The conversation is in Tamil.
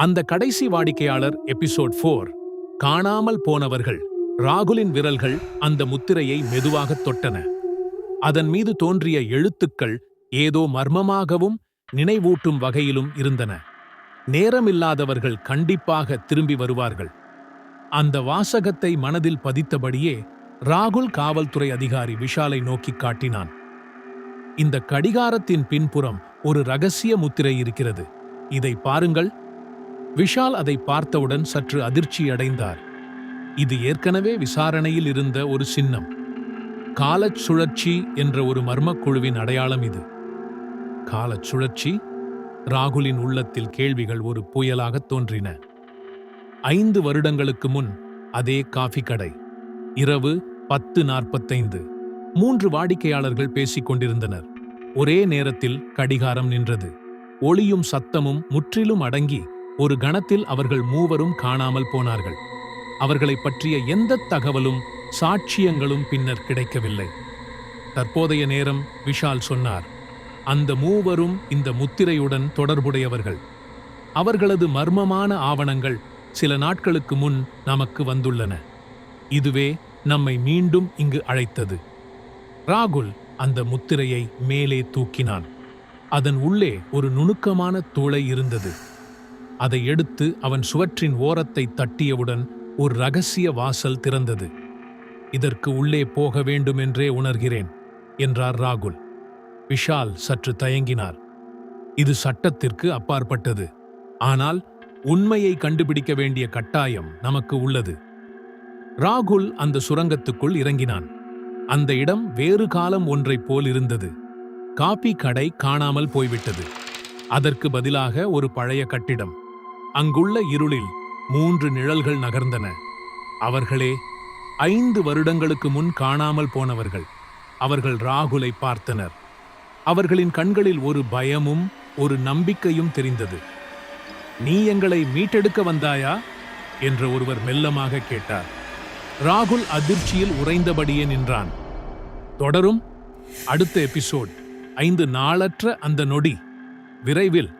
அந்த கடைசி வாடிக்கையாளர் எபிசோட் ஃபோர். காணாமல் போனவர்கள். ராகுலின் விரல்கள் அந்த முத்திரையை மெதுவாகத் தொட்டன. அதன் மீது தோன்றிய எழுத்துக்கள் ஏதோ மர்மமாகவும் நினைவூட்டும் வகையிலும் இருந்தன. நேரமில்லாதவர்கள் கண்டிப்பாக திரும்பி வருவார்கள். அந்த வாசகத்தை மனதில் பதித்தபடியே ராகுல் காவல்துறை அதிகாரி விஷாலை நோக்கிக் காட்டினான். இந்த கடிகாரத்தின் பின்புறம் ஒரு ரகசிய முத்திரை இருக்கிறது. இதை பாருங்கள். விஷால் அதை பார்த்தவுடன் சற்று அதிர்ச்சி அடைந்தார் இது ஏற்கனவே விசாரணையில் இருந்த ஒரு சின்னம். காலச் சுழற்சி என்ற ஒரு மர்மக்குழுவின் அடையாளம் இது. காலச் சுழற்சி? ராகுலின் உள்ளத்தில் கேள்விகள் ஒரு புயலாகத் தோன்றின. ஐந்து வருடங்களுக்கு முன் அதே காஃபி கடை. இரவு பத்து நாற்பத்தைந்து. மூன்று வாடிக்கையாளர்கள் பேசிக் கொண்டிருந்தனர். ஒரே நேரத்தில் கடிகாரம் நின்றது. ஒளியும் சத்தமும் முற்றிலும் அடங்கி ஒரு கணத்தில் அவர்கள் மூவரும் காணாமல் போனார்கள். அவர்களைப் பற்றிய எந்த தகவலும் சாட்சியங்களும் பின்னர் கிடைக்கவில்லை. தற்போதைய நேரம் விஷால் சொன்னார். அந்த மூவரும் இந்த முத்திரையுடன் தொடர்புடையவர்கள். அவர்களது மர்மமான ஆவணங்கள் சில நாட்களுக்கு முன் நமக்கு வந்துள்ளன. இதுவே நம்மை மீண்டும் இங்கு அழைத்தது. ராகுல் அந்த முத்திரையை மேலே தூக்கினான். அதன் உள்ளே ஒரு நுணுக்கமான தூளை இருந்தது. அதை எடுத்து அவன் சுவற்றின் ஓரத்தை தட்டியவுடன் ஒரு ரகசிய வாசல் திறந்தது. இதற்கு உள்ளே போக வேண்டுமென்றே உணர்கிறேன் என்றார் ராகுல். விஷால் சற்று தயங்கினார். இது சட்டத்திற்கு அப்பாற்பட்டது. ஆனால் உண்மையை கண்டுபிடிக்க வேண்டிய கட்டாயம் நமக்கு உள்ளது. ராகுல் அந்த சுரங்கத்துக்குள் இறங்கினான். அந்த இடம் வேறு காலம் ஒன்றைப் போல் இருந்தது. காபி கடை காணாமல் போய்விட்டது. அதற்கு பதிலாக ஒரு பழைய கட்டிடம். அங்குள்ள இருளில் மூன்று நிழல்கள் நகர்ந்தன. அவர்களே ஐந்து வருடங்களுக்கு முன் காணாமல் போனவர்கள். அவர்கள் ராகுலை பார்த்தனர். அவர்களின் கண்களில் ஒரு பயமும் ஒரு நம்பிக்கையும் தெரிந்தது. நீ எங்களை மீட்டெடுக்க வந்தாயா? என்று ஒருவர் மெல்லமாக கேட்டார். ராகுல் அதிர்ச்சியில் உறைந்தபடியே நின்றான். தொடரும். அடுத்த எபிசோட். ஐந்து நாளற்ற அந்த நொடி. விரைவில்